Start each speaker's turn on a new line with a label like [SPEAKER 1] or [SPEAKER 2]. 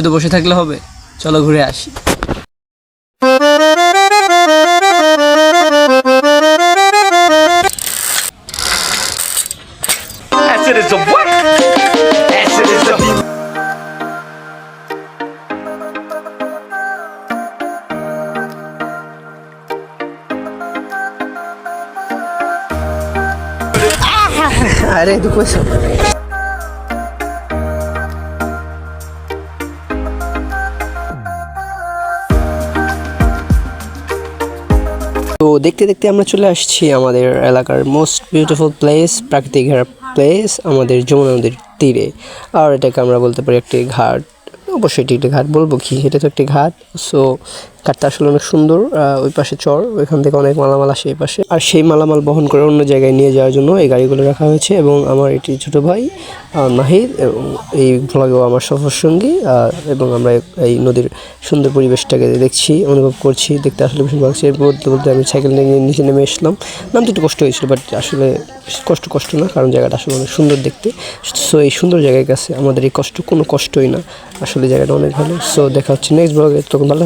[SPEAKER 1] শুধু বসে থাকলে হবে? চলো ঘুরে আসি।
[SPEAKER 2] Acid is
[SPEAKER 3] তো দেখতে দেখতে আমরা চলে আসছি আমাদের এলাকার মোস্ট বিউটিফুল প্লেস প্রাকৃতিক প্লেস আমাদের যমুনা নদীর তীরে। আর এটাকে আমরা বলতে পারি একটি ঘাট। অবশ্যই এটি একটি ঘাট, বলব কি, এটা তো একটি ঘাট। সো ঘাটটা আসলে অনেক সুন্দর ওই পাশে চর, ওইখান থেকে অনেক মালামাল আসে এই পাশে। আর সেই মালামাল বহন করে অন্য জায়গায় নিয়ে যাওয়ার জন্য এই গাড়িগুলো রাখা হয়েছে এবং আমার এটি ছোট ভাই নাহিদ এই ভ্লগেও আমার সফর সঙ্গী এবং আমরা এই নদীর সুন্দর পরিবেশটাকে দেখছি, অনুভব করছি, দেখতে আসলে ভীষণ লাগছে। বলতে বলতে আমি সাইকেল নিয়ে নিচে নেমে এসলাম নামতে একটু কষ্ট হয়েছিল বাট আসলে কষ্ট কষ্ট না, কারণ জায়গাটা আসলে অনেক সুন্দর দেখতে। সো এই সুন্দর জায়গার কাছে আমাদের এই কষ্ট, কোনো কষ্টই না। আসলে জায়গাটা অনেক ভালো। সো দেখা হচ্ছে নেক্সট ব্লগে তখন ভালো